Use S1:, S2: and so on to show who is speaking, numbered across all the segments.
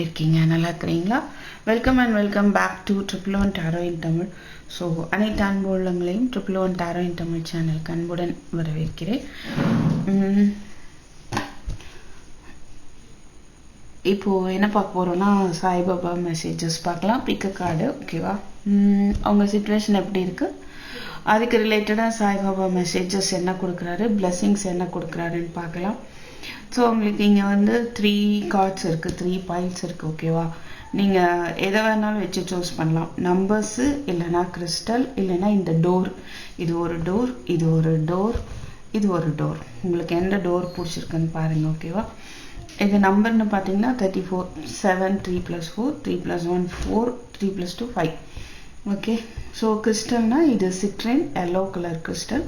S1: எப்படி இருக்கீங்க நல்லா இருக்கிறீங்களா welcome and welcome back to triple one tarot in Tamil so அனைத்து அன்பு உள்ளங்களையும் triple one tarot in Tamil சேனலுக்கு அன்புடன் வரவேற்கிறேன். உம், இப்போ என்ன பார்க்க போறோம்னா சாய்பாபா மெசேஜஸ் பார்க்கலாம். பிக்க கார்டு ஓகேவா உம், அவங்க சுச்சுவேஷன் எப்படி இருக்கு? அதுக்கு ரிலேட்டடாக சாய்பாபா மெசேஜஸ் என்ன கொடுக்குறாரு? பிளெஸ்ஸிங்ஸ் என்ன கொடுக்குறாருன்னு பார்க்கலாம். ஸோ உங்களுக்கு இங்கே வந்து த்ரீ கார்ட்ஸ் இருக்குது த்ரீ பாயிண்ட்ஸ் இருக்குது ஓகேவா நீங்கள் எதை வேணாலும் வச்சு சூஸ் பண்ணலாம். நம்பர்ஸு இல்லைன்னா கிறிஸ்டல் இல்லைன்னா இந்த டோர் இது ஒரு டோர் இது ஒரு டோர் இது ஒரு டோர் உங்களுக்கு எந்த டோர் பிடிச்சிருக்குன்னு பாருங்கள் ஓகேவா இது நம்பர்னு பார்த்தீங்கன்னா thirty four seven three plus four three plus one four three plus two five okay so கிறிஸ்டல்னால் இது citrine yellow colour crystal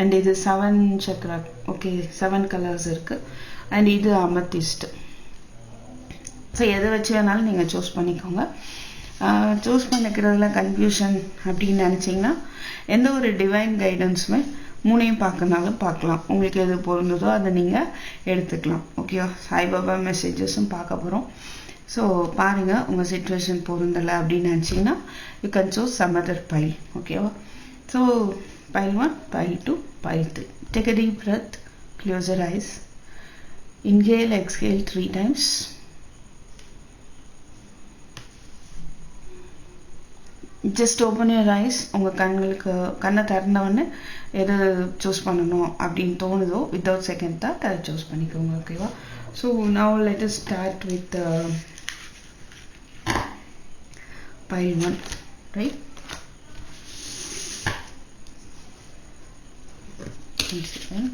S1: and இது seven chakra okay seven colours இருக்கு. அண்ட் இது அமத்திஸ்ட் ஸோ எதை வச்சு வேணாலும் நீங்கள் சூஸ் பண்ணிக்கோங்க சூஸ் பண்ணிக்கிறதுல கன்ஃபியூஷன் அப்படின்னு நினச்சிங்கன்னா எந்த ஒரு டிவைன் கைடன்ஸுமே மூணையும் பார்க்கனாலும் பார்க்கலாம். உங்களுக்கு எது பொருந்ததோ அதை நீங்கள் எடுத்துக்கலாம். ஓகேவா சாய்பாபா மெசேஜஸும் பார்க்க போகிறோம் ஸோ பாருங்கள் உங்கள் சுச்சுவேஷன் பொருந்தலை அப்படின்னு நினச்சிங்கன்னா you can choose some other pile ஓகேவா so pile one pile two pile three Take a deep breath. Close your eyes. Inhale exhale three times. Just open your eyes உங்கள் கண்களுக்கு கண்ணை திறந்தவொடனே எது சூஸ் பண்ணணும் அப்படின்னு தோணுதோ வித்தவுட் செகண்ட் தாட் அதை சூஸ் பண்ணிக்கோங்க ஓகேவா so now let us start with pile one right One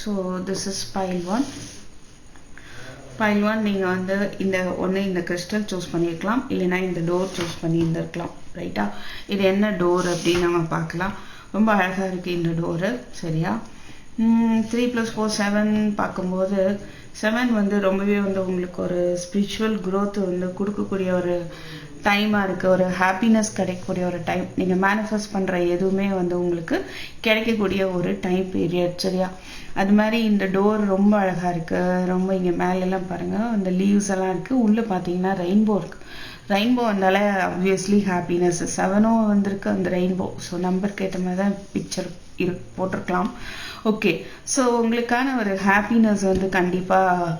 S1: so this is pile one pile one நீங்கள் வந்து இந்த ஒன்று இந்த கிறிஸ்டல் சூஸ் பண்ணியிருக்கலாம் இல்லைன்னா இந்த டோர் சூஸ் பண்ணியிருந்திருக்கலாம். ரைட்டா இது என்ன டோர் அப்படின்னு நம்ம பார்க்கலாம். ரொம்ப அழகாக இருக்குது இந்த டோரு சரியா? த்ரீ ப்ளஸ் ஃபோர் செவன் பார்க்கும்போது செவன் வந்து ரொம்பவே வந்து உங்களுக்கு ஒரு ஸ்பிரிச்சுவல் க்ரோத் வந்து கொடுக்கக்கூடிய ஒரு டைமாக இருக்குது ஒரு ஹாப்பினஸ் கிடைக்கக்கூடிய ஒரு டைம் நீங்கள் மேனிஃபெஸ்ட் பண்ணுற எதுவுமே வந்து உங்களுக்கு கிடைக்கக்கூடிய ஒரு டைம் பீரியட் சரியா? அது மாதிரி இந்த டோர் ரொம்ப அழகாக இருக்குது ரொம்ப இங்கே மேலெல்லாம் பாருங்கள் அந்த லீவ்ஸ் எல்லாம் இருக்குது உள்ளே பார்த்தீங்கன்னா ரெயின்போ இருக்குது ரெயின்போ வந்தாலே ஆப்வியஸ்லி ஹாப்பினஸ் செவனும் வந்திருக்கு அந்த ரெயின்போ ஸோ நம்பருக்கு ஏற்ற மாதிரி தான் பிக்சர் இரு போட்டிருக்கலாம். ஓகே ஸோ உங்களுக்கான ஒரு ஹாப்பினஸ் வந்து கண்டிப்பாக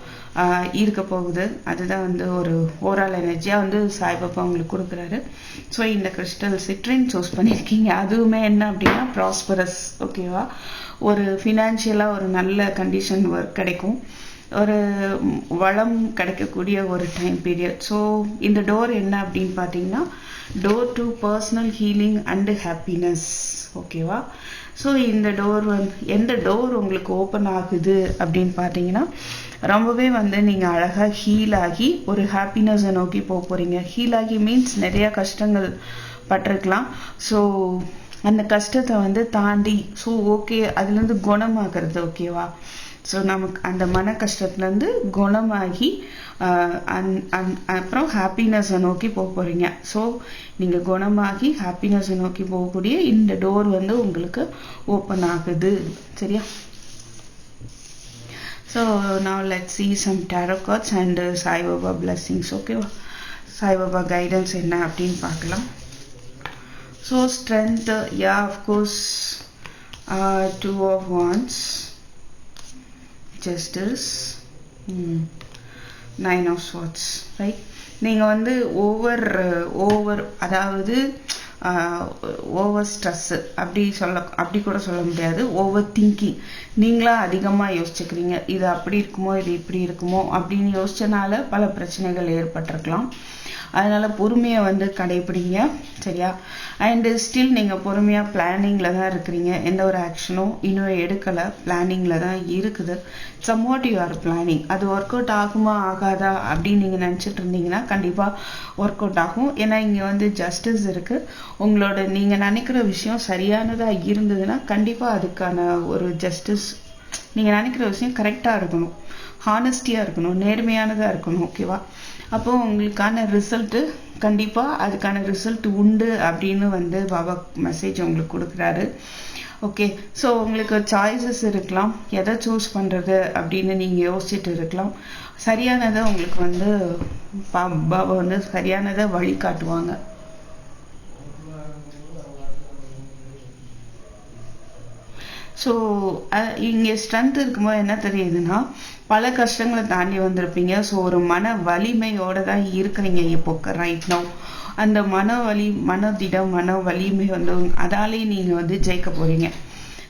S1: இருக்க போகுது. அதுதான் வந்து ஒரு ஓவரால் எனர்ஜியாக வந்து சாய்பாபா உங்களுக்கு கொடுக்குறாரு. ஸோ இந்த கிறிஸ்டல் சிட்ரின் சூஸ் பண்ணியிருக்கீங்க அதுவுமே என்ன அப்படின்னா ப்ராஸ்பரஸ் ஓகேவா ஒரு ஃபினான்ஷியலாக ஒரு நல்ல கண்டிஷன் ஒர்க் கிடைக்கும். ஒரு வளம் கிடைக்கக்கூடிய ஒரு டைம் பீரியட் ஸோ இந்த டோர் என்ன அப்படின்னு பார்த்தீங்கன்னா door to personal healing and happiness ஓகேவா ஸோ இந்த டோர் வந்து எந்த டோர் உங்களுக்கு ஓப்பன் ஆகுது அப்படின்னு பார்த்தீங்கன்னா ரொம்பவே வந்து நீங்கள் அழகாக ஹீல் ஆகி ஒரு ஹாப்பினஸை நோக்கி போக போகிறீங்க ஹீல் ஆகி மீன்ஸ் நிறையா கஷ்டங்கள் பட்டிருக்கலாம். ஸோ அந்த கஷ்டத்தை வந்து தாண்டி ஸோ ஓகே அதுலேருந்து குணமாகிறது ஓகேவா ஸோ நமக்கு அந்த மன கஷ்டத்துலேருந்து குணமாகி அந்- அந்- அப்புறம் ஹாப்பினஸை நோக்கி போக போகிறீங்க ஸோ நீங்கள் குணமாகி ஹாப்பினஸை நோக்கி போகக்கூடிய இந்த டோர் வந்து உங்களுக்கு ஓப்பன் ஆகுது. சரியா? So now let see some tarot and Sai Baba blessings ஓகேவா சாய்பாபா கைடன்ஸ் என்ன அப்படின்னு பார்க்கலாம். So strength yeah of course two of wands justice nine of swords right நீங்கள் வந்து ஓவர் ஓவர் அதாவது ஓவர் ஸ்ட்ரெஸ்ஸு அப்படி சொல்ல அப்படி கூட சொல்ல முடியாது. ஓவர் திங்கிங் நீங்களாக அதிகமாக யோசிச்சுக்கிறீங்க. இது அப்படி இருக்குமோ இது இப்படி இருக்குமோ அப்படின்னு யோசிச்சனால பல பிரச்சனைகள் ஏற்பட்டிருக்கலாம். அதனால் பொறுமையை வந்து கடைபிடிங்க. சரியா? அண்டு ஸ்டில் நீங்கள் பொறுமையாக பிளானிங்கில் தான் இருக்கிறீங்க. எந்த ஒரு ஆக்ஷனும் இன்னும் எடுக்கலை. பிளானிங்கில் தான் இருக்குது. சம்வாட் யூ ஆர் பிளானிங் அது ஒர்க் அவுட் ஆகுமா ஆகாதா அப்படின்னு நீங்கள் நினச்சிட்டு இருந்தீங்கன்னா கண்டிப்பாக ஒர்க் அவுட் ஆகும். ஏன்னா இங்கே வந்து ஜஸ்டிஸ் இருக்குது உங்களோட நீங்கள் நினைக்கிற விஷயம் சரியானதாக இருந்ததுன்னா கண்டிப்பாக அதுக்கான ஒரு ஜஸ்டிஸ் நீங்கள் நினைக்கிற விஷயம் கரெக்டாக இருக்கணும். ஹானஸ்டியாக இருக்கணும். நேர்மையானதாக இருக்கணும் ஓகேவா அப்போது உங்களுக்கான ரிசல்ட்டு கண்டிப்பாக அதுக்கான ரிசல்ட் உண்டு அப்படின்னு வந்து பாபா மெசேஜ் உங்களுக்கு கொடுக்குறாரு. ஓகே ஸோ உங்களுக்கு சாய்ஸஸ் இருக்கலாம். எதை சூஸ் பண்ணுறது அப்படின்னு நீங்கள் யோசிச்சுட்டு இருக்கலாம். சரியானதை உங்களுக்கு வந்து பா- பாபா வந்து சரியானதை வழி காட்டுவாங்க ஸோ இங்கே ஸ்ட்ரென்த் இருக்கும்போது என்ன தெரியுதுன்னா பல கஷ்டங்களை தாண்டி வந்திருப்பீங்க. ஸோ ஒரு மன வலிமையோடு தான் இருக்கிறீங்க இப்போ ரைட் நோ அந்த மன வலி மனதிடம் மன வலிமை வந்து அதாலே நீங்கள் வந்து ஜெயிக்க போகிறீங்க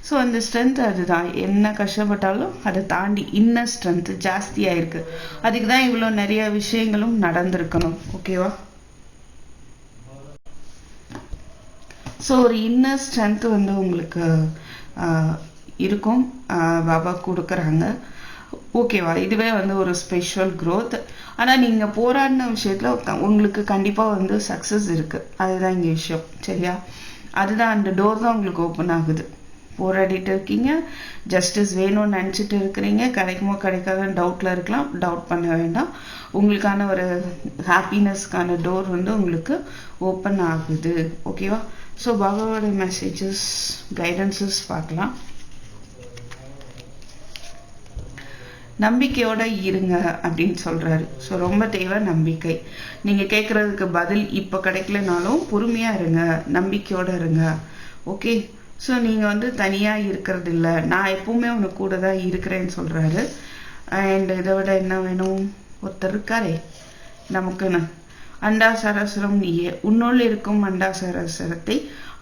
S1: ஸோ அந்த ஸ்ட்ரென்த் அதுதான். என்ன கஷ்டப்பட்டாலும் அதை தாண்டி இன்னும் ஸ்ட்ரென்த்து ஜாஸ்தியாக இருக்குது அதுக்கு தான் இவ்வளோ நிறைய விஷயங்களும் நடந்திருக்கணும். ஓகேவா ஸோ ஒரு இன்னர் ஸ்ட்ரென்த் வந்து உங்களுக்கு இருக்கும். பாபா கொடுக்குறாங்க. ஓகேவா இதுவே வந்து ஒரு ஸ்பெஷல் க்ரோத் ஆனால் நீங்கள் போராடின விஷயத்தில் உங்களுக்கு கண்டிப்பாக வந்து சக்ஸஸ் இருக்குது அதுதான் இங்கே விஷயம் சரியா? அதுதான் அந்த டோர் தான் உங்களுக்கு ஓப்பன் ஆகுது. போராடிட்டு இருக்கீங்க. ஜஸ்டிஸ் வேணும்னு நினச்சிட்டு இருக்கிறீங்க. கிடைக்குமோ கிடைக்காதுன்னு டவுட்டில் இருக்கலாம். டவுட் பண்ண வேண்டாம். உங்களுக்கான ஒரு ஹாப்பினஸ்க்கான டோர் வந்து உங்களுக்கு ஓப்பன் ஆகுது. ஓகேவா ஸோ பாபாவோட மெசேஜஸ் கைடன்சஸ் பார்க்கலாம். நம்பிக்கையோட இருங்க அப்படின்னு சொல்கிறாரு ஸோ ரொம்ப தேவை நம்பிக்கை. நீங்கள் கேட்குறதுக்கு பதில் இப்போ கிடைக்கலனாலும் பொறுமையாக இருங்க நம்பிக்கையோட இருங்க. ஓகே ஸோ நீங்கள் வந்து தனியாக இருக்கிறது இல்லை நான் எப்பவுமே உனக்கு கூட தான் இருக்கிறேன்னு சொல்கிறாரு அண்ட் இதை விட என்ன வேணும்? ஒருத்தர் இருக்காரே. நமக்குன்னு. அண்டாசராசரம் நீயே உன்னுள் இருக்கும் அண்டாசராசரத்தை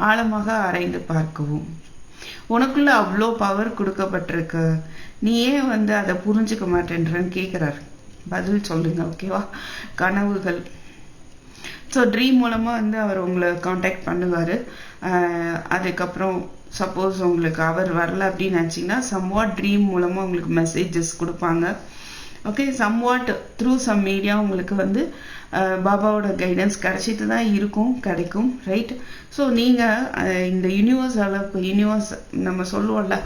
S1: ஆழமாக ஆராய்ந்து பார்க்கவும். உனக்குள்ள அவ்வளோ பவர் கொடுக்கப்பட்டிருக்கு. நீ ஏன் வந்து அதை புரிஞ்சுக்க மாட்டேன்றன்னு கேட்குறாரு பதில் சொல்லுங்க ஓகேவா கனவுகள். ஸோ ட்ரீம் மூலமாக வந்து அவர் உங்களை காண்டாக்ட் பண்ணுவார். அதுக்கப்புறம் சப்போஸ் உங்களுக்கு அவர் வரல அப்படின்னு நினச்சிங்கன்னா சம்வாட் ட்ரீம் மூலமாக உங்களுக்கு மெசேஜஸ் கொடுப்பாங்க. Okay somewhat through some media உங்களுக்கு வந்து பாபாவோட கைடன்ஸ் கிடச்சிட்டு தான் இருக்கும் கிடைக்கும் ரைட் ஸோ நீங்கள் இந்த யூனிவர்ஸ் அளவுக்கு யூனிவர்ஸ் நம்ம சொல்லுவோம்ல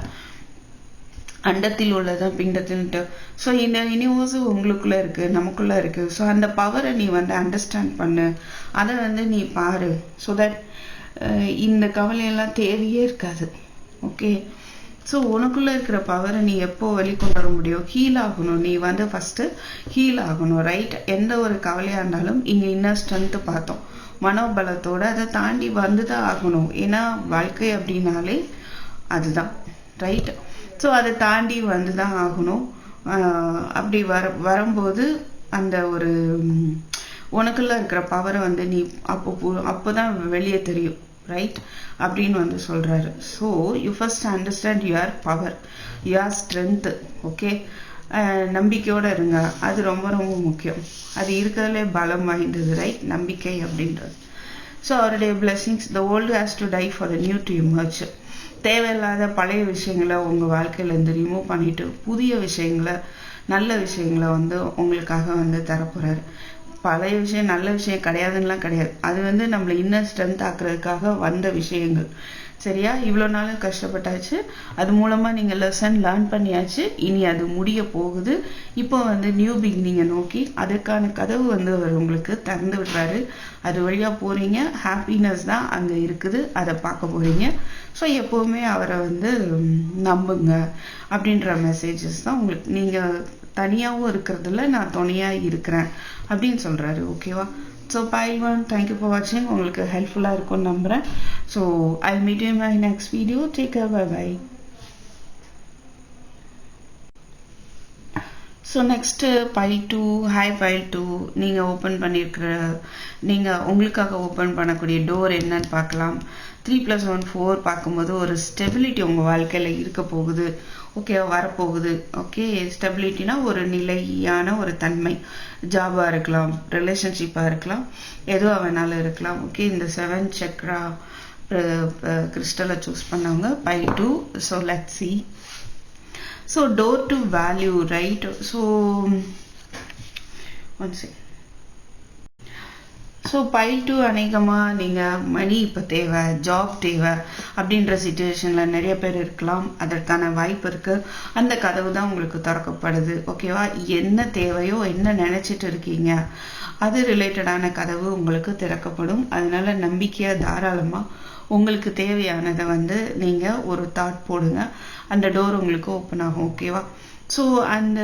S1: அண்டத்தில் உள்ளதான் பிண்டத்தில்ட்டு ஸோ இந்த யூனிவர்ஸ் உங்களுக்குள்ளே இருக்குது நமக்குள்ளே இருக்குது ஸோ அந்த பவரை நீ வந்து அண்டர்ஸ்டாண்ட் பண்ணு. அதை வந்து நீ பாரு. ஸோ தட் இந்த கவலையெல்லாம் தேவையே இருக்காது. ஓகே ஸோ உனக்குள்ளே இருக்கிற பவரை நீ எப்போ வெளிக்கொண்டு வர முடியும்? ஹீல் ஆகணும். நீ வந்து ஃபஸ்ட்டு ஹீல் ஆகணும் ரைட் எந்த ஒரு கவலையாக இருந்தாலும் இங்கே இன்னும் ஸ்ட்ரென்த்து பார்த்தோம். மனோபலத்தோடு அதை தாண்டி வந்து தான் ஆகணும். ஏன்னா வாழ்க்கை அப்படின்னாலே அதுதான் ரைட் ஸோ அதை தாண்டி வந்து தான் ஆகணும் அப்படி வர வரும்போது அந்த ஒரு உனக்குள்ளே இருக்கிற பவரை வந்து நீ அப்போ அப்போ தான் வெளியே தெரியும். ரைட் அப்படின்னு வந்து சொல்கிறாரு so you first understand your power your strength okay நம்பிக்கையோடு இருங்க. அது ரொம்ப ரொம்ப முக்கியம். அது இருக்கிறதுலே பலம் வாய்ந்தது ரைட் நம்பிக்கை அப்படின்றது. ஸோ அவருடைய blessings the old has to die for the new to emerge தேவையில்லாத பழைய விஷயங்களை உங்கள் வாழ்க்கையில் இருந்து ரிமூவ் பண்ணிவிட்டு புதிய விஷயங்களை நல்ல விஷயங்களை வந்து உங்களுக்காக வந்து தரப்போகிறாரு பழைய விஷயம் நல்ல விஷயம் கிடையாதுன்னுலாம் கிடையாது. அது வந்து நம்மளை இன்னும் ஸ்ட்ரென்த் ஆக்குறதுக்காக வந்த விஷயங்கள். சரியா? இவ்வளோ நாள் கஷ்டப்பட்டாச்சு. அது மூலமாக நீங்கள் லெசன் லேர்ன் பண்ணியாச்சு. இனி அது முடிய போகுது. இப்போ வந்து நியூ பிகினிங்கை நோக்கி அதுக்கான கதவு வந்து அவர் உங்களுக்கு திறந்து விடுறாரு. அது வழியா போகிறீங்க ஹாப்பினஸ் தான் அங்கே இருக்குது. அதை பார்க்க போறீங்க. ஸோ எப்போவுமே அவரை வந்து நம்புங்க அப்படின்ற மெசேஜஸ் தான் உங்களுக்கு. நீங்கள் தனியாகவும் இருக்கிறதுல நான் துணையாக இருக்கிறேன் அப்படின்னு சொல்கிறாரு ஓகேவா so pile one thank you for வாட்சிங் உங்களுக்கு ஹெல்ப்ஃபுல்லாக இருக்கும்னு நம்புகிறேன் so I meet you my next video take bye bye so next pile two hi pile two நீங்கள் ஓப்பன் பண்ணியிருக்கிற நீங்கள் உங்களுக்காக ஓப்பன் பண்ணக்கூடிய டோர் என்னன்னு பார்க்கலாம். த்ரீ ப்ளஸ் ஒன் ஃபோர் பார்க்கும்போது ஒரு ஸ்டெபிலிட்டி உங்கள் வாழ்க்கையில் இருக்க போகுது. ஓகே வரப்போகுது. ஓகே ஸ்டெபிலிட்டினா ஒரு நிலையான ஒரு தன்மை. ஜாபாக இருக்கலாம் ரிலேஷன்ஷிப்பாக இருக்கலாம் எதுவாக வேணாலும் இருக்கலாம். ஓகே இந்த செவன் சக்ரா கிறிஸ்டலை சூஸ் பண்ணவங்க pile two so let see so door to value right so one second so pile two அநேகமாக நீங்கள் மணி இப்போ தேவை ஜாப் தேவை அப்படின்ற சுச்சுவேஷனில் நிறைய பேர் இருக்கலாம். அதற்கான வாய்ப்பு இருக்குது அந்த கதவு தான் உங்களுக்கு திறக்கப்படுது. ஓகேவா என்ன தேவையோ என்ன நினச்சிட்டு இருக்கீங்க அது ரிலேட்டடான கதவு உங்களுக்கு திறக்கப்படும். அதனால் நம்பிக்கையாக தாராளமாக உங்களுக்கு தேவையானதை வந்து நீங்கள் ஒரு தாட் போடுங்க. அந்த டோர் உங்களுக்கு ஓப்பன் ஆகும். ஓகேவா ஸோ அந்த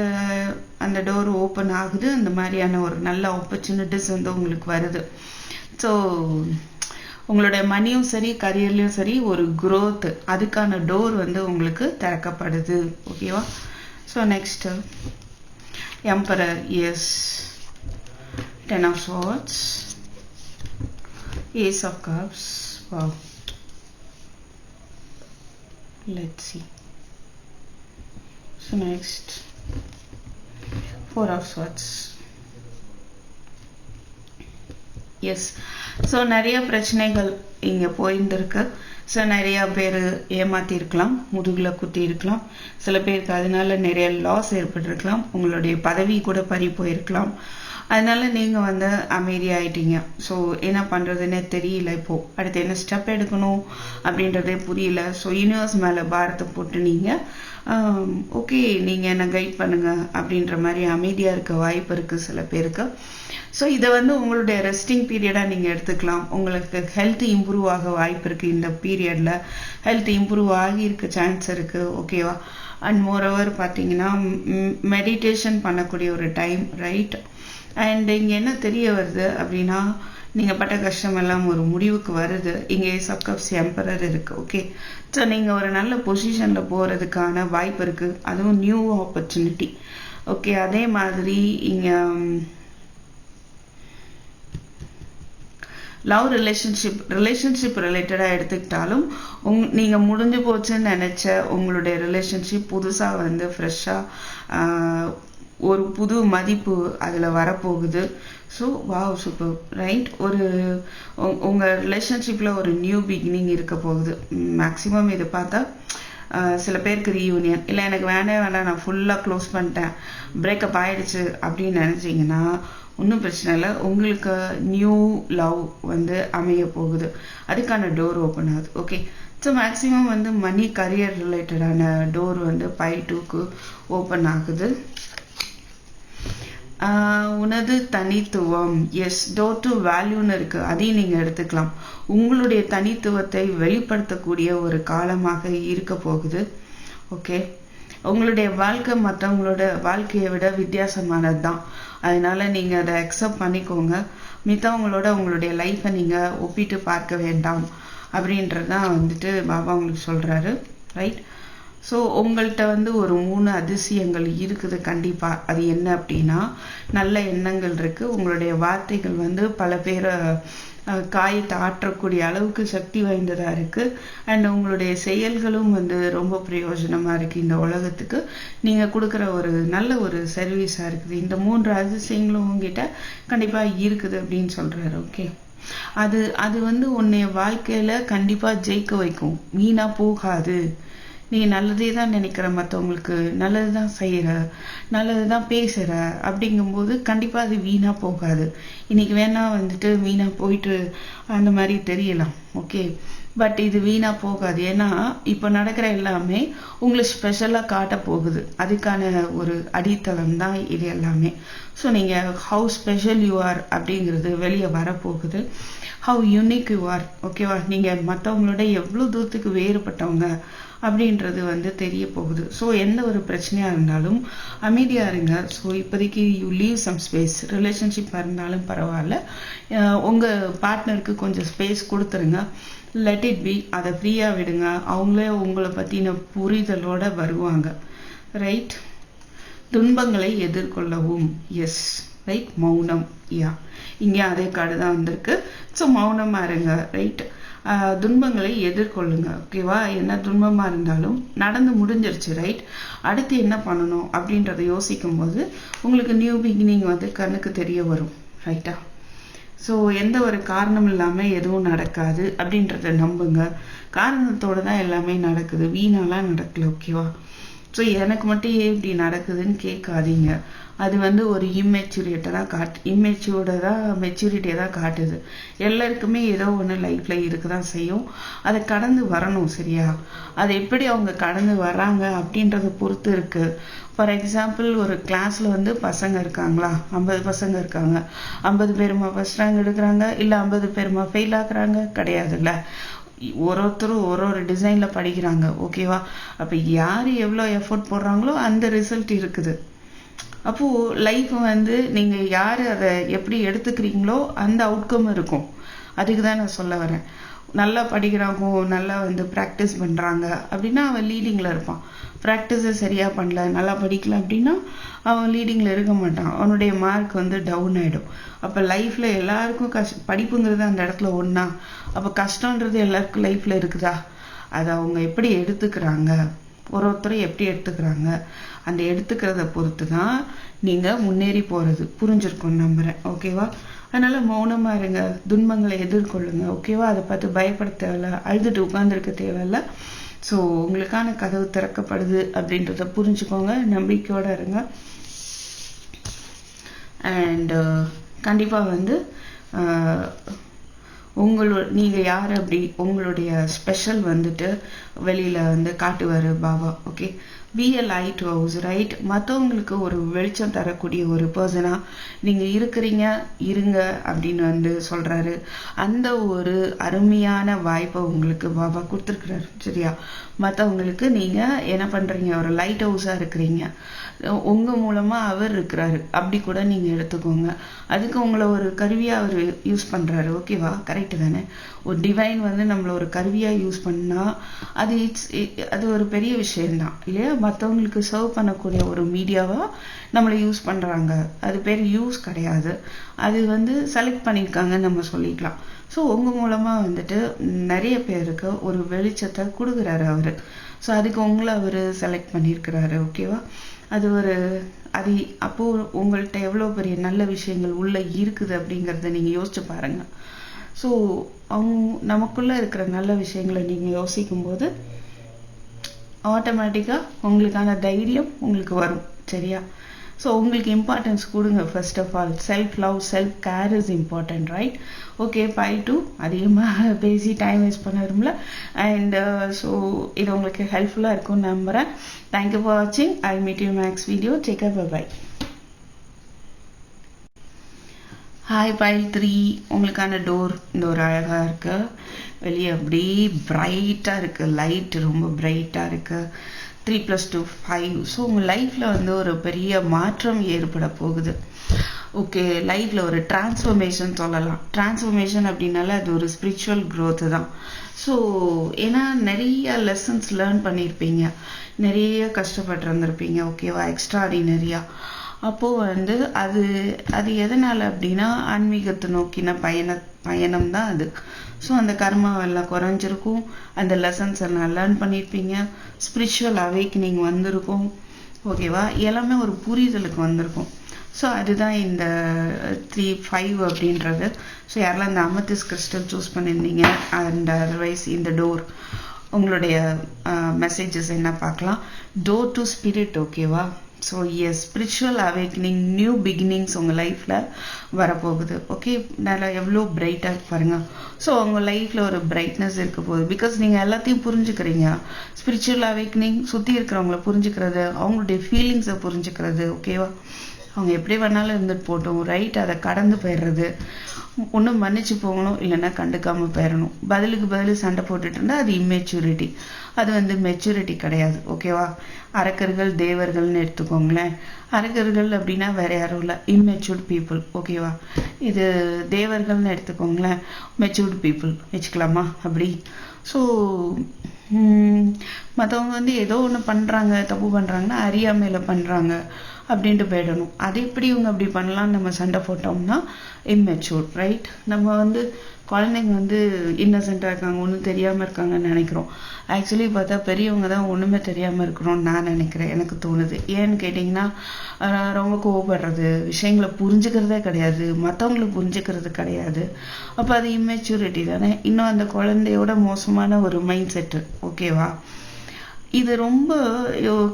S1: அந்த டோர் ஓப்பன் ஆகுது. அந்த மாதிரியான ஒரு நல்ல ஆப்பர்ச்சுனிட்டிஸ் வந்து உங்களுக்கு வருது. ஸோ உங்களோட மணியும் சரி கரியர்லையும் சரி ஒரு க்ரோத்து அதுக்கான டோர் வந்து உங்களுக்கு திறக்கப்படுது. ஓகேவா so next emperor ace ten of swords. Ace of cups வா let see so next four of swords ace so நிறைய பிரச்சனைகள் இங்கே போயிருந்திருக்கு. ஸோ நிறையா பேர் ஏமாத்திருக்கலாம் முதுகில் குத்தி இருக்கலாம் சில பேருக்கு அதனால நிறைய லாஸ் ஏற்பட்டிருக்கலாம். உங்களுடைய பதவி கூட பறி போயிருக்கலாம். அதனால நீங்கள் வந்து அமைதியாயிட்டீங்க ஸோ என்ன பண்ணுறதுன்னே தெரியல இப்போது அடுத்து என்ன ஸ்டெப் எடுக்கணும் அப்படின்றதே புரியல. ஸோ யூனிவர்ஸ் மேலே பாரத்தை போட்டு நீங்கள் ஓகே நீங்கள் என்ன கைட் பண்ணுங்கள் அப்படின்ற மாதிரி அமைதியாக இருக்க வாய்ப்பு இருக்குது சில பேருக்கு. ஸோ இதை வந்து உங்களுடைய ரெஸ்டிங் பீரியடாக நீங்கள் எடுத்துக்கலாம். உங்களுக்கு ஹெல்த் இம்ப்ரூவ் ஆக வாய்ப்பு இருக்குது இந்த பீரியடில் ஹெல்த் இம்ப்ரூவ் ஆகியிருக்க சான்ஸ் இருக்குது ஓகேவா அண்ட் மோரோவர் பார்த்தீங்கன்னா மெடிடேஷன் பண்ணக்கூடிய ஒரு டைம் ரைட் அண்ட் இங்கே என்ன தெரிய வருது அப்படின்னா நீங்கள் பட்ட கஷ்டம் எல்லாம் ஒரு முடிவுக்கு வருது. இங்கே சப்கப்ஸ் எம்பரர் இருக்குது ஓகே ஸோ நீங்கள் ஒரு நல்ல பொசிஷனில் போகிறதுக்கான வாய்ப்பு இருக்குது அதுவும் நியூ ஆப்பர்ச்சுனிட்டி ஓகே அதே மாதிரி இங்கே லவ் ரிலேஷன்ஷிப் ரிலேஷன்ஷிப் ரிலேட்டடாக எடுத்துக்கிட்டாலும் உங் நீங்கள் முடிஞ்சு போச்சுன்னு நினச்ச உங்களுடைய ரிலேஷன்ஷிப் புதுசாக வந்து ஃப்ரெஷ்ஷாக ஒரு புது மதிப்பு அதில் வரப்போகுது. So wow super. ரைட்? ஒரு உங்கள் ரிலேஷன்ஷிப்பில் ஒரு நியூ பிகினிங் இருக்க போகுது. மேக்ஸிமம் இதை பார்த்தா சில பேருக்கு ரீயூனியன் இல்லை எனக்கு வேணே வேண்டாம் நான் ஃபுல்லாக க்ளோஸ் பண்ணிட்டேன். பிரேக்கப் ஆயிடுச்சு அப்படின்னு நினச்சிங்கன்னா ஒன்றும் பிரச்சனை இல்லை. உங்களுக்கு நியூ லவ் வந்து அமைய போகுது. அதுக்கான டோர் ஓப்பன் ஆகுது. ஓகே ஸோ மேக்ஸிமம் வந்து மணி கரியர் ரிலேட்டடான டோர் வந்து பை டூக்கு ஓப்பன் ஆகுது. உனது தனித்துவம். எஸ் டோர் டு வேல்யூன்னு இருக்கு. அதையும் நீங்க எடுத்துக்கலாம். உங்களுடைய தனித்துவத்தை வெளிப்படுத்தக்கூடிய ஒரு காலமாக இருக்க போகுது. ஓகே உங்களுடைய வாழ்க்கை மற்றவங்களோட வாழ்க்கையை விட வித்தியாசமானது தான் அதனால நீங்கள் அதை அக்செப்ட் பண்ணிக்கோங்க. மித்தவங்களோட உங்களுடைய லைஃப்பை நீங்கள் ஒப்பிட்டு பார்க்க வேண்டாம். அப்படின்றது தான் வந்துட்டு பாபா உங்களுக்கு சொல்கிறாரு ரைட் ஸோ உங்கள்கிட்ட வந்து ஒரு மூணு அதிசயங்கள் இருக்குது கண்டிப்பாக அது என்ன அப்படின்னா நல்ல எண்ணங்கள் இருக்குது உங்களுடைய வார்த்தைகள் வந்து பல பேரை காயத்தை ஆற்றக்கூடிய அளவுக்கு சக்தி வாய்ந்ததாக இருக்குது அண்ட் உங்களுடைய செயல்களும் வந்து ரொம்ப பிரயோஜனமாக இருக்குது இந்த உலகத்துக்கு. நீங்கள் கொடுக்குற ஒரு நல்ல ஒரு சர்வீஸாக இருக்குது. இந்த மூன்று அதிசயங்களும் உங்ககிட்ட கண்டிப்பாக இருக்குது அப்படின்னு சொல்கிறாரு ஓகே அது அது வந்து உன்னைய வாழ்க்கையில் கண்டிப்பாக ஜெயிக்க வைக்கும். வீணாக போகாது. நீ நல்லதே தான் நினைக்கிற மற்றவங்களுக்கு நல்லது தான் செய்கிற நல்லது தான் பேசுகிற அப்படிங்கும்போது கண்டிப்பாக அது வீணாக போகாது. இன்றைக்கி வேணால் வந்துட்டு வீணாக போயிட்டு அந்த மாதிரி தெரியலாம் ஓகே? பட் இது வீணாக போகாது. ஏன்னா இப்போ நடக்கிற எல்லாமே உங்களை ஸ்பெஷலாக காட்ட போகுது அதுக்கான ஒரு அடித்தளம் தான் இது எல்லாமே. ஸோ நீங்கள் ஹவு ஸ்பெஷல் யூ ஆர் அப்படிங்கிறது வெளியே வரப்போகுது. ஹவு யூனிக் யூ ஆர் ஓகேவா நீங்கள் மற்றவங்களோட எவ்வளோ தூரத்துக்கு வேறுபட்டவங்க அப்படின்றது வந்து தெரிய போகுது. ஸோ எந்த ஒரு பிரச்சனையாக இருந்தாலும் அமைதியாக இருங்க. ஸோ இப்போதைக்கு யூ லீவ் சம் ஸ்பேஸ் ரிலேஷன்ஷிப்பாக இருந்தாலும் பரவாயில்ல. உங்கள் பார்ட்னருக்கு கொஞ்சம் ஸ்பேஸ் கொடுத்துருங்க. லெட் இட் பி அதை ஃப்ரீயாக விடுங்க. அவங்களே உங்களை பற்றின புரிதலோடு வருவாங்க. ரைட் துன்பங்களை எதிர்கொள்ளவும். எஸ் ரைட் மௌனம். யா இங்கே அதே கார்டு தான் வந்திருக்கு. ஸோ மௌனமாக இருங்க. ரைட் துன்பங்களை எதிர்கொள்ளுங்க. ஓகேவா என்ன துன்பமாக இருந்தாலும் நடந்து முடிஞ்சிருச்சு. ரைட் அடுத்து என்ன பண்ணணும் அப்படின்றத யோசிக்கும் போது உங்களுக்கு நியூ பிகினிங் வந்து கண்ணுக்கு தெரிய வரும். ரைட்டா ஸோ எந்த ஒரு காரணம் இல்லாமல் எதுவும் நடக்காது அப்படின்றத நம்புங்க. காரணத்தோடு தான் எல்லாமே நடக்குது. வீணாலாம் நடக்கல. ஓகேவா ஸோ எனக்கு மட்டும் ஏன் இப்படி நடக்குதுன்னு கேட்காதீங்க. அது வந்து ஒரு இம்மெச்சூரிட்டை தான் காட்டு இம்மெச்சூர்டை தான் மெச்சூரிட்டியை தான் காட்டுது. எல்லாருக்குமே ஏதோ ஒன்று லைஃப்பில் இருக்க தான் செய்யும். அதை கடந்து வரணும் சரியா? அதை எப்படி அவங்க கடந்து வர்றாங்க அப்படின்றத பொறுத்து இருக்குது ஃபார் எக்ஸாம்பிள் ஒரு கிளாஸில் வந்து பசங்க இருக்காங்களா? ஐம்பது பசங்க இருக்காங்க. ஐம்பது பேருமா ஃபஸ்ட் ரேங்க் எடுக்கிறாங்க? இல்லை ஐம்பது பேருமா ஃபெயில் ஆகுறாங்க? கிடையாதுல்ல. ஒருத்தரும் ஒரு ஒரு டிசைனில் படிக்கிறாங்க ஓகேவா அப்போ யார் எவ்வளோ எஃபோர்ட் போடுறாங்களோ அந்த ரிசல்ட் இருக்குது. அப்போ லைஃப் வந்து நீங்கள் யார் அதை எப்படி எடுத்துக்கிறீங்களோ அந்த அவுட்கம் இருக்கும். அதுக்கு தான் நான் சொல்ல வரேன். நல்லா படிக்கிறாங்கோ நல்லா வந்து ப்ராக்டிஸ் பண்ணுறாங்க அப்படின்னா அவன் லீடிங்கில் இருப்பான். ப்ராக்டிஸை சரியாக பண்ணல நல்லா படிக்கல அப்படின்னா அவன் லீடிங்கில் இருக்க மாட்டான். அவனுடைய மார்க் வந்து டவுன் ஆகிடும் அப்போ லைஃப்பில் எல்லாருக்கும் கஷ் படிப்புங்கிறது அந்த இடத்துல ஒன்றா அப்போ கஷ்டன்றது எல்லாருக்கும் லைஃப்பில் இருக்குதா? அதை அவங்க எப்படி எடுத்துக்கிறாங்க? ஒரு ஒருத்தரும் எப்படி எடுத்துக்கிறாங்க? அந்த எடுத்துக்கிறத பொறுத்து தான் நீங்கள் முன்னேறி போகிறது புரிஞ்சிருக்கும் நம்புகிறேன் ஓகேவா அதனால மௌனமா இருங்க துன்பங்களை எதிர்கொள்ளுங்க ஓகேவா அதை பார்த்து பயப்பட தேவையில்ல அழுதுட்டு உட்கார்ந்துருக்க தேவையில்ல. ஸோ உங்களுக்கான கதவு திறக்கப்படுது அப்படின்றத புரிஞ்சுக்கோங்க நம்பிக்கையோட இருங்க. அண்டு uh, கண்டிப்பாக வந்து uh, உங்களோ உங்களோட யார் அப்படி? உங்களுடைய ஸ்பெஷல் வந்துட்டு வெளியில் வந்து காட்டுவார் Baba okay be a lighthouse right மற்றவங்களுக்கு ஒரு வெளிச்சம் தரக்கூடிய ஒரு பர்சனாக நீங்கள் இருக்கிறீங்க இருங்க அப்படின்னு வந்து சொல்கிறாரு அந்த ஒரு அருமையான வாய்ப்பை உங்களுக்கு பாபா கொடுத்துருக்குறாரு சரியா? மற்றவங்களுக்கு நீங்கள் என்ன பண்ணுறீங்க ஒரு லைட் ஹவுஸாக இருக்கிறீங்க. உங்கள் மூலமாக அவர் இருக்கிறாரு. அப்படி கூட நீங்கள் எடுத்துக்கோங்க. அதுக்கு உங்களை ஒரு கருவியாக அவர் யூஸ் பண்ணுறாரு ஓகேவா கரெக்டு தானே? ஒரு டிவைன் வந்து நம்மளை ஒரு கருவியாக யூஸ் பண்ணால் அது இட்ஸ் அது ஒரு பெரிய விஷயம்தான் இல்லையா? மற்றவங்களுக்கு சர்வ் பண்ணக்கூடிய ஒரு மீடியாவாக நம்மளை யூஸ் பண்ணுறாங்க அது பேர் யூஸ் கிடையாது. அது வந்து செலக்ட் பண்ணியிருக்காங்கன்னு நம்ம சொல்லிக்கலாம். ஸோ உங்கள் மூலமாக வந்துட்டு நிறைய பேருக்கு ஒரு வெளிச்சத்தை கொடுக்குறாரு அவர். ஸோ அதுக்கு உங்களை அவர் செலக்ட் பண்ணியிருக்கிறாரு ஓகேவா அது ஒரு அது அப்போது உங்கள்கிட்ட எவ்வளோ பெரிய நல்ல விஷயங்கள் உள்ளே இருக்குது அப்படிங்கிறத நீங்கள் யோசிச்சு பாருங்கள் ஸோ அவங்க நமக்குள்ளே இருக்கிற நல்ல விஷயங்களை நீங்கள் யோசிக்கும்போது ஆட்டோமேட்டிக்காக உங்களுக்கான தைரியம் உங்களுக்கு வரும் சரியா? ஸோ உங்களுக்கு இம்பார்ட்டன்ஸ் கொடுங்க first of all self love self care is important right okay pile two அதிகமாக பேசி டைம் வேஸ்ட் பண்ண அண்ட் ஸோ இது உங்களுக்கு ஹெல்ப்ஃபுல்லாக இருக்கும்னு நம்புகிறேன் தேங்க்யூ ஃபார் வாட்சிங் I meet you next video take bye hi pile three உங்களுக்கான டோர் இந்த ஒரு அழகாக இருக்குது வெளியே அப்படியே பிரைட்டாக இருக்குது லைட் ரொம்ப பிரைட்டாக இருக்குது three plus two five so உங்கள் லைஃப்பில் வந்து ஒரு பெரிய மாற்றம் ஏற்பட போகுது. ஓகே லைஃப்பில் ஒரு டிரான்ஸ்ஃபர்மேஷன் சொல்லலாம். டிரான்ஸ்ஃபர்மேஷன் அப்படின்னால அது ஒரு ஸ்பிரிச்சுவல் க்ரோத்து தான். ஸோ ஏன்னா நிறைய லெசன்ஸ் லேர்ன் பண்ணியிருப்பீங்க நிறைய கஷ்டப்பட்டு இருந்திருப்பீங்க. ஓகேவா எக்ஸ்ட்ராடினரியா அப்போது வந்து அது அது எதனால் அப்படின்னா ஆன்மீகத்தை நோக்கின பயண பயணம் தான் அது. ஸோ அந்த கர்மாவெல்லாம் குறைஞ்சிருக்கும். அந்த லெசன்ஸ் எல்லாம் லேர்ன் பண்ணியிருப்பீங்க. ஸ்பிரிச்சுவல் அவேக்கனிங் வந்திருக்கும். ஓகேவா எல்லாமே ஒரு புரிதலுக்கு வந்திருக்கும். ஸோ அதுதான் இந்த த்ரீ ஃபைவ் அப்படின்றது. ஸோ யாரெல்லாம் இந்த அமத்திஸ் கிறிஸ்டல் சூஸ் பண்ணியிருந்தீங்க அண்ட் அதர்வைஸ் இந்த டோர் உங்களுடைய uh, மெசேஜஸ் என்ன பார்க்கலாம்? டோர் டு ஸ்பிரிட் ஓகேவா so ace spiritual awakening new beginnings உங்கள் லைஃப்பில் வரப்போகுது. ஓகே நல்லா எவ்வளோ பிரைட்டாக பாருங்கள் ஸோ உங்கள் லைஃப்பில் ஒரு பிரைட்னஸ் இருக்க போகுது. பிகாஸ் நீங்கள் எல்லாத்தையும் புரிஞ்சுக்கிறீங்க. ஸ்பிரிச்சுவல் அவேக்னிங் சுற்றி இருக்கிறவங்கள புரிஞ்சுக்கிறது அவங்களுடைய ஃபீலிங்ஸை புரிஞ்சுக்கிறது ஓகேவா அவங்க எப்படி வேணாலும் இருந்துட்டு போட்டோம் ரைட் அதை கடந்து போயிடுறது. ஒன்றும் மன்னிச்சு போகணும் இல்லைன்னா கண்டுக்காமல் போயிடணும். பதிலுக்கு பதில் சண்டை போட்டுட்டு இருந்தால் அது இம்மெச்சூரிட்டி அது வந்து மெச்சூரிட்டி கிடையாது ஓகேவா அரக்கர்கள் தேவர்கள்னு எடுத்துக்கோங்களேன். அரக்கர்கள் அப்படின்னா வேற யாரும் இல்லை இம்மெச்சூர்ட் பீப்புள் ஓகேவா இது தேவர்கள்னு எடுத்துக்கோங்களேன் மெச்சூர்ட் பீப்புள் வச்சுக்கலாமா? அப்படி. ஸோ மற்றவங்க வந்து ஏதோ ஒன்று பண்ணுறாங்க தப்பு பண்ணுறாங்கன்னா அறியாமையில் பண்ணுறாங்க அப்படின்ட்டு போயிடணும். அது எப்படி இவங்க அப்படி பண்ணலாம்னு நம்ம சண்டை போட்டோம்னா இம்மெச்சூர் ரைட் நம்ம வந்து குழந்தைங்க வந்து இன்னசென்ட்டாக இருக்காங்க ஒன்றும் தெரியாமல் இருக்காங்கன்னு நினைக்கிறோம். ஆக்சுவலி பார்த்தா பெரியவங்க தான் ஒன்றுமே தெரியாமல் இருக்கணும்னு நான் நினைக்கிறேன் எனக்கு தோணுது. ஏன்னு கேட்டிங்கன்னா ரொம்ப கோவப்படுறது விஷயங்களை புரிஞ்சுக்கிறதே கிடையாது மற்றவங்களை புரிஞ்சுக்கிறது கிடையாது. அப்போ அது இம்மெச்சூரிட்டி தானே. இன்னும் அந்த குழந்தையோட மோசமான ஒரு மைண்ட் செட்டு ஓகேவா இது ரொம்ப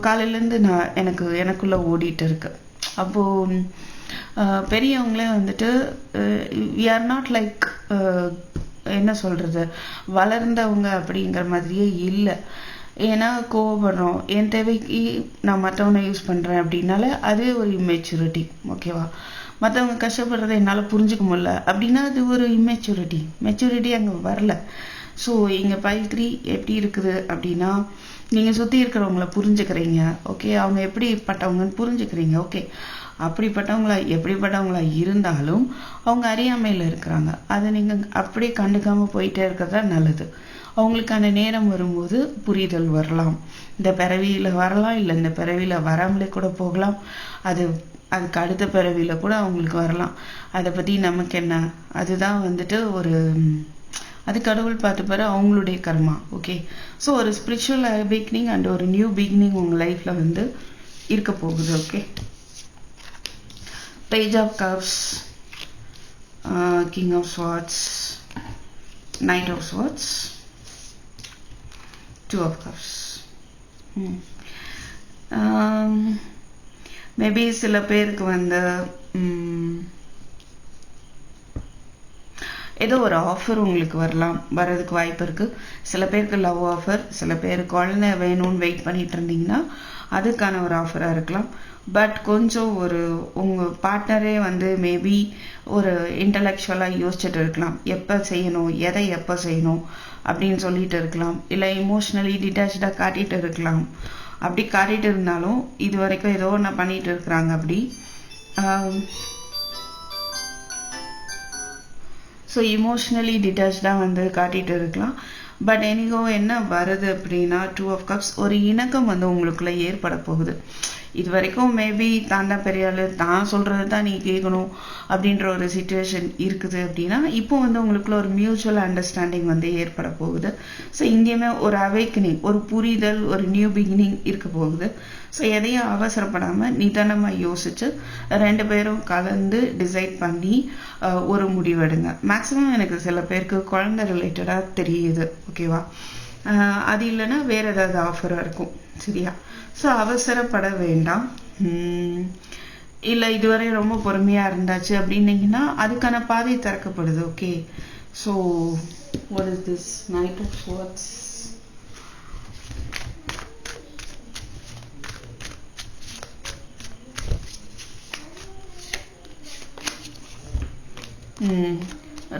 S1: காலையிலேருந்து நான் எனக்கு எனக்குள்ளே ஓடிட்டு இருக்கு அப்போது பெரியவங்களே வந்துட்டு வி ஆர் நாட் லைக் என்ன சொல்கிறது வளர்ந்தவங்க அப்படிங்கிற மாதிரியே இல்லை. ஏன்னா கோவப்படுறோம். என் தேவைக்கு நான் மற்றவனை யூஸ் பண்ணுறேன் அப்படின்னால அதே ஒரு இம்மெச்சூரிட்டி ஓகேவா மற்றவங்க கஷ்டப்படுறதை என்னால் புரிஞ்சுக்க முடியல அப்படின்னா அது ஒரு இம்மெச்சூரிட்டி மெச்சூரிட்டி அங்கே வரல. ஸோ இங்கே பைல் த்ரீ எப்படி இருக்குது அப்படின்னா நீங்கள் சுற்றி இருக்கிறவங்கள புரிஞ்சுக்கிறீங்க ஓகே அவங்க எப்படிப்பட்டவங்கன்னு புரிஞ்சுக்கிறீங்க ஓகே அப்படிப்பட்டவங்களா எப்படிப்பட்டவங்களா இருந்தாலும் அவங்க அறியாமையில் இருக்கிறாங்க. அதை நீங்கள் அப்படியே கண்டுக்காமல் போயிட்டே இருக்கிறது தான் நல்லது. அவங்களுக்கான நேரம் வரும்போது புரிதல் வரலாம். இந்த பிறவியில் வரலாம் இல்லை இந்த பிறவியில் வராமலே கூட போகலாம். அது அதுக்கு அடுத்த பிறவியில் கூட அவங்களுக்கு வரலாம். அதை பற்றி நமக்கு என்ன? அதுதான் வந்துட்டு ஒரு அது கடவுள் பார்த்துப்பாரு அவங்களுடைய கர்மா ஓகே ஸோ ஒரு ஸ்பிரிச்சுவல் அவேக்னிங் அண்ட் ஒரு நியூ பிகினிங் உங்கள் லைஃப்பில் வந்து இருக்க போகுது okay page of cups king of swords knight of swords two of cups maybe சில பேருக்கு வந்து hmm, ஏதோ ஒரு ஆஃபர் உங்களுக்கு வரலாம் வர்றதுக்கு வாய்ப்பு இருக்குது சில பேருக்கு லவ் ஆஃபர் சில பேர் குழந்தை வேணும்னு வெயிட் பண்ணிட்டு இருந்தீங்கன்னா அதுக்கான ஒரு ஆஃபராக இருக்கலாம். பட் கொஞ்சம் ஒரு உங்கள் பார்ட்னரே வந்து மேபி ஒரு இன்டலெக்சுவலாக யோசிச்சுட்டு இருக்கலாம். எப்போ செய்யணும் எதை எப்போ செய்யணும் அப்படின்னு சொல்லிட்டு இருக்கலாம். இல்லை இமோஷ்னலி டிட்டாச்சாக காட்டிகிட்டு இருக்கலாம். அப்படி காட்டிகிட்டு இருந்தாலும் இது வரைக்கும் ஏதோ ஒன்று பண்ணிகிட்டு இருக்கிறாங்க அப்படி. ஸோ இமோஷ்னலி டிட்டாச்சாக வந்து காட்டிகிட்டு இருக்கலாம். பட் எனிகோ என்ன வருது அப்படின்னா டூ ஆஃப் கப்ஸ் ஒரு இணக்கம் வந்து உங்களுக்குள்ளே ஏற்பட போகுது. இது வரைக்கும் மேபி தான் தான் பெரிய ஆள் தான் சொல்கிறது தான் நீ கேட்கணும் அப்படின்ற ஒரு சுச்சுவேஷன் இருக்குது அப்படின்னா இப்போ வந்து உங்களுக்குள்ள ஒரு மியூச்சுவல் அண்டர்ஸ்டாண்டிங் வந்து ஏற்பட போகுது. ஸோ இங்கேயுமே ஒரு அவேக்கனிங் ஒரு புரிதல் ஒரு நியூ பிகினிங் இருக்க போகுது. ஸோ எதையும் அவசரப்படாமல் நிதானமாக யோசிச்சு ரெண்டு பேரும் கலந்து டிசைட் பண்ணி ஒரு முடிவெடுங்க. மேக்ஸிமம் எனக்கு சில பேருக்கு குழந்தை ரிலேட்டடாக தெரியுது ஓகேவா அது இல்லைன்னா வேறு ஏதாவது ஆஃபராக இருக்கும். சரியா? ஸோ அவசரப்பட வேண்டாம். உம் இல்லை இதுவரை ரொம்ப பொறுமையா இருந்தாச்சு அப்படின்னீங்கன்னா அதுக்கான பாதை திறக்கப்படுது ஓகே ஸோ ஒரு is this? Night of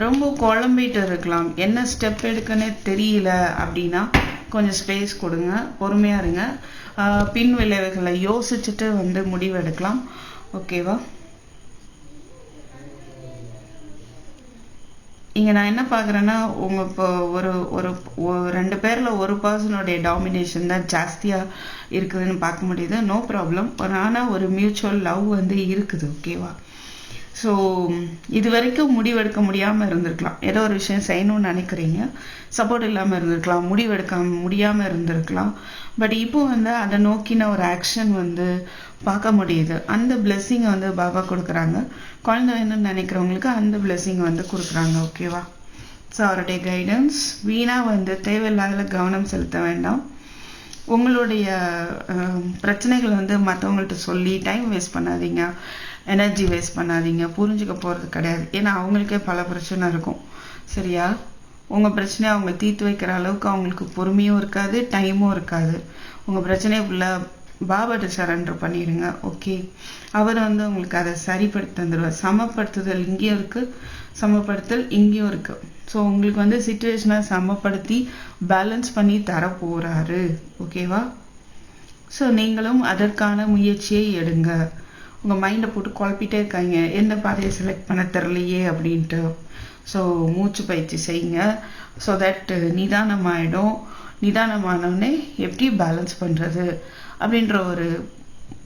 S1: ரொம்ப குழம்பிட்டு இருக்கலாம். என்ன ஸ்டெப் எடுக்கனே தெரியல அப்படின்னா கொஞ்சம் ஸ்பேஸ் கொடுங்க பொறுமையாக இருங்க. பின் விளைவுகளை யோசிச்சுட்டு வந்து முடிவு எடுக்கலாம். ஓகேவா இங்கே நான் என்ன பார்க்குறேன்னா உங்கள் இப்போ ஒரு ஒரு ரெண்டு பேரில் ஒரு பர்சனுடைய டாமினேஷன் தான் ஜாஸ்தியாக இருக்குதுன்னு பார்க்க முடியுது. நோ ப்ராப்ளம் ஆனா ஒரு மியூச்சுவல் லவ் வந்து இருக்குது. ஓகேவா ஸோ இது வரைக்கும் முடிவெடுக்க முடியாமல் இருந்திருக்கலாம். ஏதோ ஒரு விஷயம் செய்யணும்னு நினைக்கிறீங்க. சப்போர்ட் இல்லாமல் இருந்திருக்கலாம். முடிவெடுக்க முடியாமல் இருந்திருக்கலாம். பட் இப்போ வந்து அதை நோக்கின ஒரு ஆக்ஷன் வந்து பார்க்க முடியுது. அந்த பிளெஸ்ஸிங்கை வந்து பாபா கொடுக்குறாங்க. குழந்தை வேணும்னு நினைக்கிறவங்களுக்கு அந்த பிளெஸ்ஸிங்கை வந்து கொடுக்குறாங்க. ஓகேவா ஸோ அவருடைய கைடன்ஸ் வீணாக வந்து தேவையில்லாத கவனம் செலுத்த வேண்டாம். உங்களுடைய பிரச்சனைகளை வந்து மற்றவங்கள்ட்ட சொல்லி டைம் வேஸ்ட் பண்ணாதீங்க. எனர்ஜி வேஸ்ட் பண்ணாதீங்க. புரிஞ்சுக்க போகிறது கிடையாது. ஏன்னா அவங்களுக்கே பல பிரச்சனை இருக்கும். சரியா? உங்கள் பிரச்சனையை அவங்க தீர்த்து வைக்கிற அளவுக்கு அவங்களுக்கு பொறுமையும் இருக்காது டைமும் இருக்காது. உங்கள் பிரச்சனையை ஃபுல்லா பாபாட்ட சரண்டர் பண்ணிடுங்க ஓகே அவர் வந்து உங்களுக்கு அதை சரிப்படுத்தி தந்துடுவார் சமப்படுத்துதல் இங்கேயும் இருக்குது சமப்படுத்தல் இங்கேயும் இருக்குது ஸோ உங்களுக்கு வந்து சுச்சுவேஷனை சமப்படுத்தி பேலன்ஸ் பண்ணி தர ஓகேவா ஸோ நீங்களும் அதற்கான முயற்சியை எடுங்க. உங்கள் மைண்டை போட்டு குழப்பிட்டே இருக்காங்க. எந்த பாதையை செலக்ட் பண்ண தெரிலையே அப்படின்ட்டு. ஸோ மூச்சு பயிற்சி செய்யுங்க. So that நிதானமாயிடும். நிதானமானவுடனே எப்படி பேலன்ஸ் பண்ணுறது அப்படின்ற ஒரு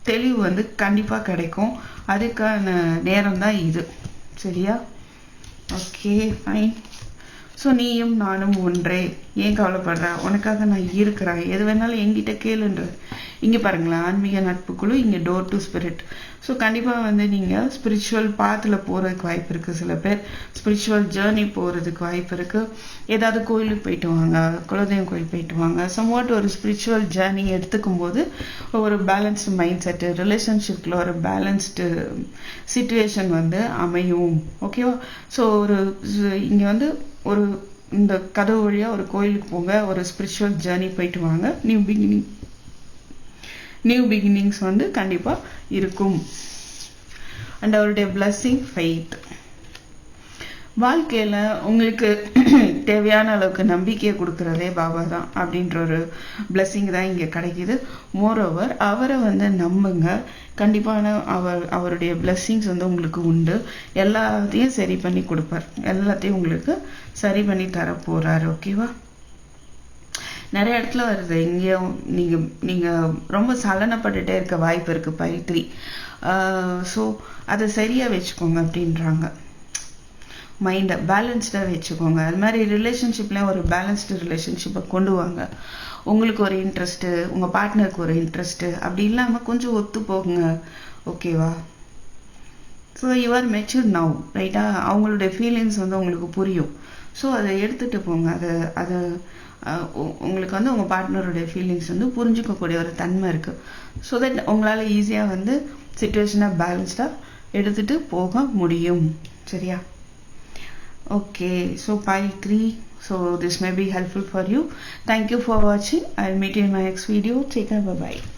S1: தெளிவு வந்து கண்டிப்பாக கிடைக்கும். அதுக்கான நேரம் தான் இது. சரியா? ஓகே ஃபைன் ஸோ நீயும் நானும் ஒன்றே. ஏன் கவலைப்படுற? உனக்காக நான் இருக்கிறேன். எது வேணாலும் என்கிட்ட கேளுன்ற இங்கே பாருங்களேன் ஆன்மீக நட்புக்குழு இங்கே டோர் டு ஸ்பிரிட் ஸோ கண்டிப்பாக வந்து நீங்கள் ஸ்பிரிச்சுவல் பாத்தில் போகிறதுக்கு வாய்ப்பு இருக்குது சில பேர். ஸ்பிரிச்சுவல் ஜேர்னி போகிறதுக்கு வாய்ப்பு இருக்குது ஏதாவது கோயிலுக்கு போயிட்டு வாங்க குலதெய்வம் கோயில் போயிட்டு வாங்க. சம்வாட் ஒரு ஸ்பிரிச்சுவல் ஜேர்னி எடுத்துக்கும் போது ஒரு பேலன்ஸ்டு மைண்ட் செட்டு ரிலேஷன்ஷிப்பில் ஒரு பேலன்ஸ்டு சுச்சுவேஷன் வந்து அமையும். ஓகேவா ஸோ ஒரு இங்கே வந்து ஒரு இந்த கதவு வழியாக ஒரு கோயிலுக்கு போங்க ஒரு ஸ்பிரிச்சுவல் ஜேர்னி போயிட்டு வாங்க. நியூ பிகினிங் நியூ பிகினிங்ஸ் வந்து கண்டிப்பாக இருக்கும். அண்ட் அவருடைய பிளஸ்ஸிங் ஃபெய்த் வாழ்க்கையில் உங்களுக்கு தேவையான அளவுக்கு நம்பிக்கையை கொடுக்குறதே பாபா தான் அப்படின்ற ஒரு பிளெஸ்ஸிங் தான் இங்கே கிடைக்கிது. மோரோவர் அவரை வந்து நம்புங்க. கண்டிப்பான அவர் அவருடைய பிளெஸ்ஸிங்ஸ் வந்து உங்களுக்கு உண்டு. எல்லாத்தையும் சரி பண்ணி கொடுப்பார். எல்லாத்தையும் உங்களுக்கு சரி பண்ணி தர போகிறார் ஓகேவா நிறைய இடத்துல வருது. இங்கேயும் நீங்கள் நீங்கள் ரொம்ப சலனப்பட்டுட்டே இருக்க வாய்ப்பு இருக்குது பைத்ரி ஸோ அதை சரியாக வச்சுக்கோங்க அப்படின்றாங்க. மைண்டை பேலன்ஸ்டாக வச்சுக்கோங்க. அது மாதிரி ரிலேஷன்ஷிப்பில் ஒரு பேலன்ஸ்டு ரிலேஷன்ஷிப்பை கொண்டு வாங்க. உங்களுக்கு ஒரு இன்ட்ரெஸ்ட்டு உங்கள் பார்ட்னருக்கு ஒரு இன்ட்ரெஸ்ட்டு அப்படி இல்லாமல் கொஞ்சம் ஒத்து போகுங்க. ஓகேவா ஸோ யுவர் மெச்சூர் நவ் ரைட்டா அவங்களுடைய ஃபீலிங்ஸ் வந்து உங்களுக்கு புரியும். ஸோ அதை எடுத்துகிட்டு போங்க. அதை அதை உங்களுக்கு வந்து உங்கள் பார்ட்னருடைய ஃபீலிங்ஸ் வந்து புரிஞ்சுக்கக்கூடிய ஒரு தன்மை இருக்குது ஸோ தட் உங்களால் ஈஸியாக வந்து சுச்சுவேஷனை பேலன்ஸ்டாக எடுத்துகிட்டு போக முடியும். சரியா? Okay so pi 3 so this may be helpful for you. Thank you for watching. I'll meet you in my next video. Take care. Bye bye